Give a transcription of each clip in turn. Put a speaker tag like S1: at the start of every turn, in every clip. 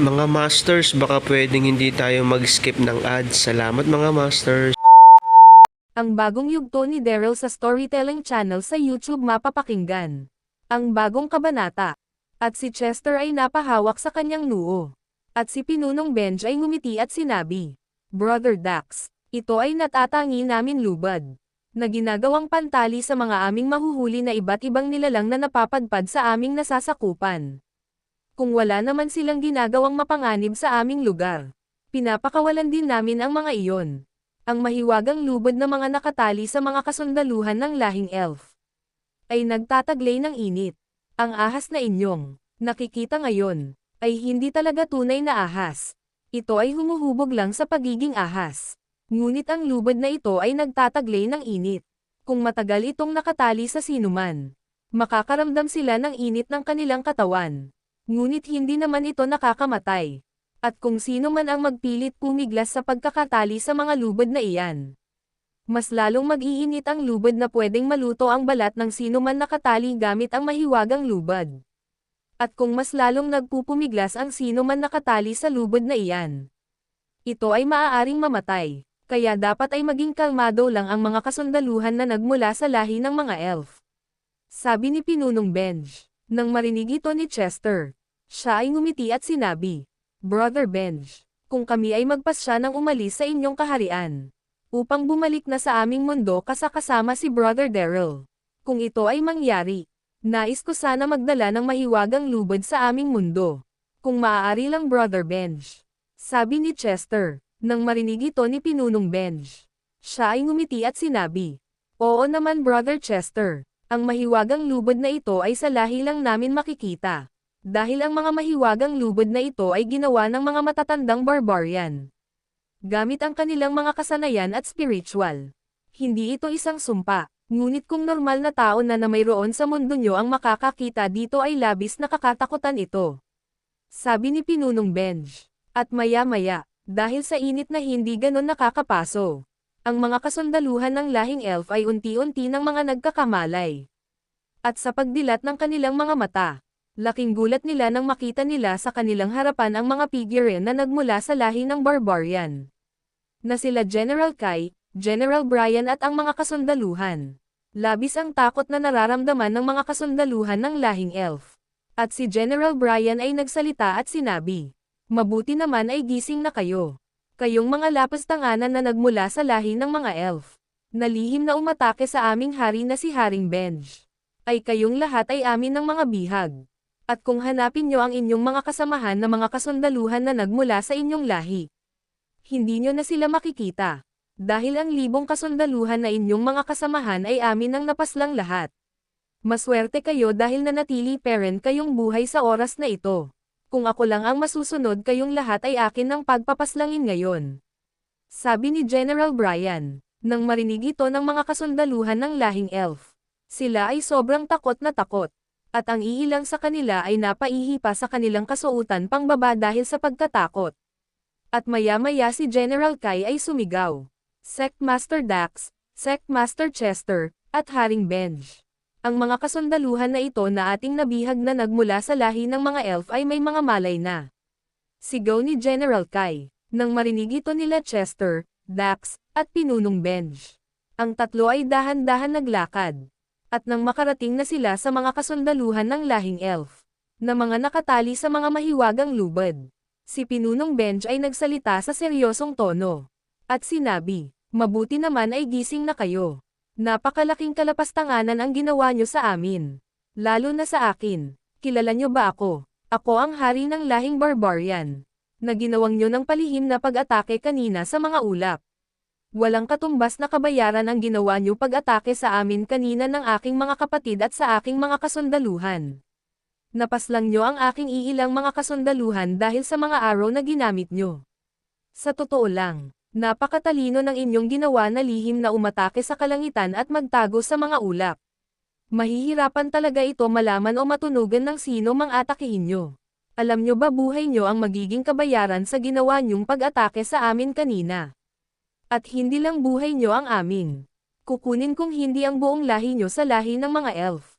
S1: Mga Masters, baka pwedeng hindi tayo mag-skip ng ads. Salamat mga Masters.
S2: Ang bagong yugto ni Daryl sa storytelling channel sa YouTube mapapakinggan. Ang bagong kabanata. At si Chester ay napahawak sa kanyang noo. At si Pinunong Benj ay ngumiti at sinabi, Brother Dax, ito ay natatangi namin lubad. Na ginagawang pantali sa mga aming mahuhuli na iba't ibang nilalang na napapadpad sa aming nasasakupan. Kung wala naman silang ginagawang mapanganib sa aming lugar, pinapakawalan din namin ang mga iyon ang mahiwagang lubod na mga nakatali sa mga kasundaluhan ng lahing elf. Ay nagtataglay ng init. Ang ahas na inyong, nakikita ngayon, ay hindi talaga tunay na ahas. Ito ay humuhubog lang sa pagiging ahas. Ngunit ang lubod na ito ay nagtataglay ng init. Kung matagal itong nakatali sa sinuman, makakaramdam sila ng init ng kanilang katawan. Ngunit hindi naman ito nakakamatay at kung sino man ang magpilit pumiglas sa pagkakatali sa mga lubod na iyan. Mas lalong mag-iinit ang lubod na pwedeng maluto ang balat ng sino man nakatali gamit ang mahiwagang lubad. At kung mas lalong nagpupumiglas ang sino man nakatali sa lubod na iyan. Ito ay maaaring mamatay, kaya dapat ay maging kalmado lang ang mga kasundaluhan na nagmula sa lahi ng mga elf. Sabi ni Pinunong Benj, nang marinig ito ni Chester. Siya ay ngumiti at sinabi, Brother Benj, kung kami ay magpasya ng umalis sa inyong kaharian, upang bumalik na sa aming mundo kasakasama si Brother Daryl. Kung ito ay mangyari, nais ko sana magdala ng mahiwagang lubod sa aming mundo. Kung maaari lang Brother Benj. Sabi ni Chester, nang marinig ito ni Pinunong Benj. Siya ay ngumiti at sinabi, Oo naman Brother Chester, ang mahiwagang lubod na ito ay sa lahi lang namin makikita. Dahil ang mga mahiwagang lubod na ito ay ginawa ng mga matatandang barbarian. Gamit ang kanilang mga kasanayan at spiritual. Hindi ito isang sumpa, ngunit kung normal na tao na na mayroon sa mundo nyo ang makakakita dito ay labis na kakatakutan ito. Sabi ni Pinunong Benj. At maya-maya, dahil sa init na hindi ganon nakakapaso, ang mga kasundaluhan ng lahing elf ay unti-unti ng mga nagkakamalay. At sa pagdilat ng kanilang mga mata, Laking gulat nila nang makita nila sa kanilang harapan ang mga figurine na nagmula sa lahi ng barbarian. Na sila General Kai, General Brian at ang mga kasundaluhan. Labis ang takot na nararamdaman ng mga kasundaluhan ng lahing elf. At si General Brian ay nagsalita at sinabi, Mabuti naman ay gising na kayo. Kayong mga lapastanganan na nagmula sa lahi ng mga elf. Nalihim na umatake sa aming hari na si Haring Benj. Ay kayong lahat ay amin ng mga bihag at kung hanapin nyo ang inyong mga kasamahan na mga kasundaluhan na nagmula sa inyong lahi. Hindi nyo na sila makikita. Dahil ang libong kasundaluhan na inyong mga kasamahan ay amin ang napaslang lahat. Maswerte kayo dahil nanatili parent kayong buhay sa oras na ito. Kung ako lang ang masusunod kayong lahat ay akin ng pagpapaslangin ngayon. Sabi ni General Brian, nang marinig ito ng mga kasundaluhan ng lahing elf. Sila ay sobrang takot na takot at ang iilang sa kanila ay napaihi pa sa kanilang kasuutan pangbaba dahil sa pagkatakot. At maya-maya si General Kai ay sumigaw. Sect Master Dax, Sect Master Chester, at Haring Benj. Ang mga kasundaluhan na ito na ating nabihag na nagmula sa lahi ng mga elf ay may mga malay na. Sigaw ni General Kai, nang marinig ito nila Chester, Dax, at Pinunong Benj. Ang tatlo ay dahan-dahan naglakad at nang makarating na sila sa mga kasundaluhan ng lahing elf. na mga nakatali sa mga mahiwagang lubad. Si Pinunong Benj ay nagsalita sa seryosong tono. At sinabi, mabuti naman ay gising na kayo. Napakalaking kalapastanganan ang ginawa nyo sa amin. Lalo na sa akin. Kilala nyo ba ako? Ako ang hari ng lahing barbarian. Na ginawang nyo ng palihim na pag-atake kanina sa mga ulap. Walang katumbas na kabayaran ang ginawa nyo pag-atake sa amin kanina ng aking mga kapatid at sa aking mga kasundaluhan. Napaslang nyo ang aking iilang mga kasundaluhan dahil sa mga araw na ginamit nyo. Sa totoo lang, napakatalino ng inyong ginawa na lihim na umatake sa kalangitan at magtago sa mga ulap. Mahihirapan talaga ito malaman o matunugan ng sino mang atakihin nyo. Alam nyo ba buhay nyo ang magiging kabayaran sa ginawa nyong pag-atake sa amin kanina? At hindi lang buhay nyo ang amin. Kukunin kong hindi ang buong lahi nyo sa lahi ng mga elf.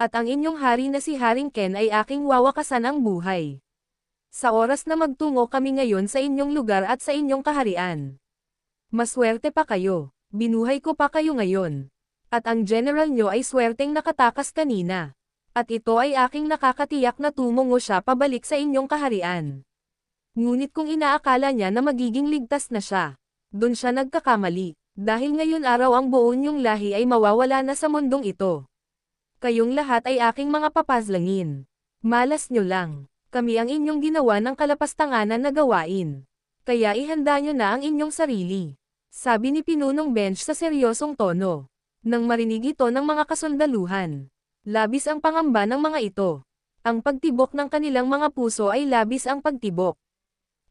S2: At ang inyong hari na si Haring Ken ay aking wawakasan ang buhay. Sa oras na magtungo kami ngayon sa inyong lugar at sa inyong kaharian. Maswerte pa kayo, binuhay ko pa kayo ngayon. At ang general nyo ay swerteng nakatakas kanina. At ito ay aking nakakatiyak na tumungo siya pabalik sa inyong kaharian. Ngunit kung inaakala niya na magiging ligtas na siya, doon siya nagkakamali, dahil ngayon araw ang buo niyong lahi ay mawawala na sa mundong ito. Kayong lahat ay aking mga papazlangin. Malas nyo lang, kami ang inyong ginawa ng kalapastanganan na gawain. Kaya ihanda nyo na ang inyong sarili. Sabi ni Pinunong Bench sa seryosong tono. Nang marinig ito ng mga kasundaluhan. Labis ang pangamba ng mga ito. Ang pagtibok ng kanilang mga puso ay labis ang pagtibok.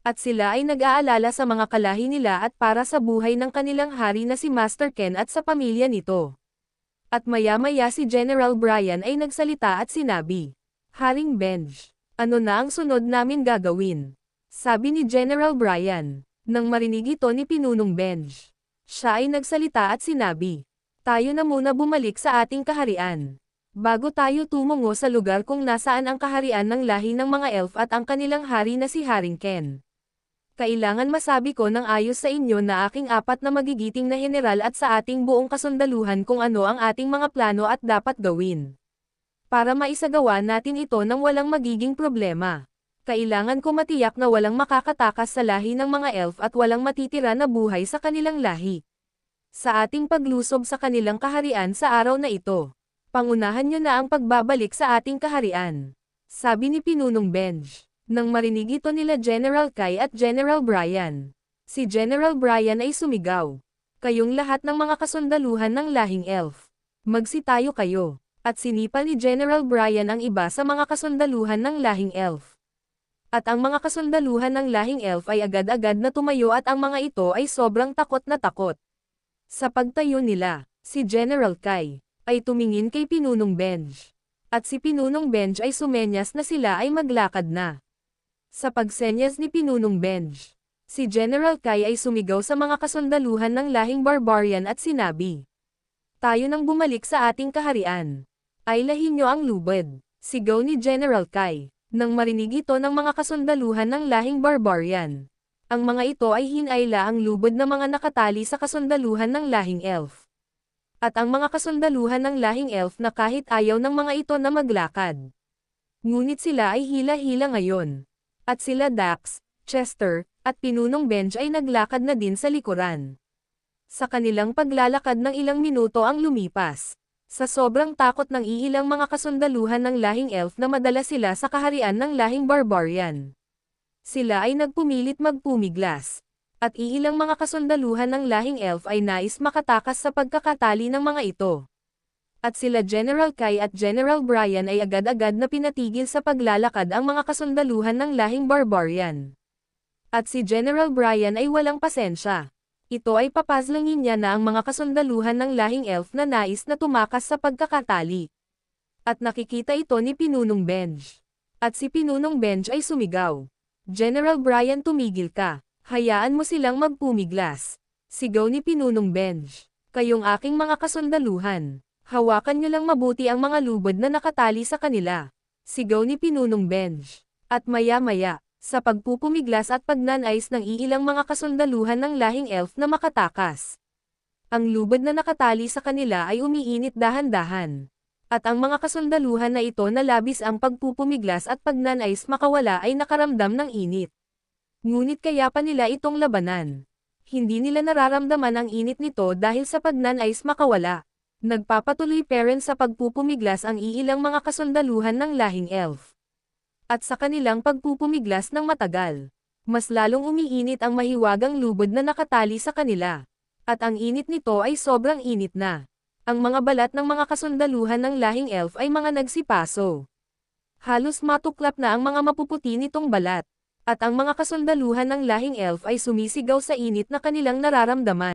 S2: At sila ay nag-aalala sa mga kalahi nila at para sa buhay ng kanilang hari na si Master Ken at sa pamilya nito. At maya-maya si General Brian ay nagsalita at sinabi, Haring Benj, ano na ang sunod namin gagawin? Sabi ni General Brian, nang marinig ito ni Pinunong Benj. Siya ay nagsalita at sinabi, tayo na muna bumalik sa ating kaharian. Bago tayo tumungo sa lugar kung nasaan ang kaharian ng lahi ng mga elf at ang kanilang hari na si Haring Ken. Kailangan masabi ko ng ayos sa inyo na aking apat na magigiting na general at sa ating buong kasundaluhan kung ano ang ating mga plano at dapat gawin. Para maisagawa natin ito nang walang magiging problema. Kailangan ko matiyak na walang makakatakas sa lahi ng mga elf at walang matitira na buhay sa kanilang lahi. Sa ating paglusob sa kanilang kaharian sa araw na ito, pangunahan nyo na ang pagbabalik sa ating kaharian. Sabi ni Pinunong Benj. Nang marinig ito nila General Kai at General Brian. Si General Brian ay sumigaw. Kayong lahat ng mga kasundaluhan ng lahing elf. Magsitayo kayo. At sinipal ni General Brian ang iba sa mga kasundaluhan ng lahing elf. At ang mga kasundaluhan ng lahing elf ay agad-agad na tumayo at ang mga ito ay sobrang takot na takot. Sa pagtayo nila, si General Kai ay tumingin kay Pinunong Benj. At si Pinunong Benj ay sumenyas na sila ay maglakad na. Sa pagsenyas ni Pinunong Benj, si General Kai ay sumigaw sa mga kasundaluhan ng lahing barbarian at sinabi, Tayo nang bumalik sa ating kaharian. Ay lahin nyo ang lubad. Sigaw ni General Kai, nang marinig ito ng mga kasundaluhan ng lahing barbarian. Ang mga ito ay hinayla ang lubod na mga nakatali sa kasundaluhan ng lahing elf. At ang mga kasundaluhan ng lahing elf na kahit ayaw ng mga ito na maglakad. Ngunit sila ay hila-hila ngayon. At sila Dax, Chester, at Pinunong Benj ay naglakad na din sa likuran. Sa kanilang paglalakad ng ilang minuto ang lumipas. Sa sobrang takot ng iilang mga kasundaluhan ng lahing elf na madala sila sa kaharian ng lahing barbarian. Sila ay nagpumilit magpumiglas. At iilang mga kasundaluhan ng lahing elf ay nais makatakas sa pagkakatali ng mga ito. At sila General Kai at General Brian ay agad-agad na pinatigil sa paglalakad ang mga kasundaluhan ng lahing barbarian. At si General Brian ay walang pasensya. Ito ay papazlangin niya na ang mga kasundaluhan ng lahing elf na nais na tumakas sa pagkakatali. At nakikita ito ni Pinunong Benj. At si Pinunong Benj ay sumigaw. General Brian tumigil ka. Hayaan mo silang magpumiglas. Sigaw ni Pinunong Benj. Kayong aking mga kasundaluhan. Hawakan nyo lang mabuti ang mga lubod na nakatali sa kanila. Sigaw ni Pinunong Benj. At maya-maya, sa pagpupumiglas at pagnanais ng iilang mga kasundaluhan ng lahing elf na makatakas. Ang lubod na nakatali sa kanila ay umiinit dahan-dahan. At ang mga kasundaluhan na ito na labis ang pagpupumiglas at pagnanais makawala ay nakaramdam ng init. Ngunit kaya pa nila itong labanan. Hindi nila nararamdaman ang init nito dahil sa pagnanais makawala. Nagpapatuloy parent sa pagpupumiglas ang iilang mga kasundaluhan ng lahing elf. At sa kanilang pagpupumiglas ng matagal, mas lalong umiinit ang mahiwagang lubod na nakatali sa kanila. At ang init nito ay sobrang init na. Ang mga balat ng mga kasundaluhan ng lahing elf ay mga nagsipaso. Halos matuklap na ang mga mapuputi nitong balat. At ang mga kasundaluhan ng lahing elf ay sumisigaw sa init na kanilang nararamdaman.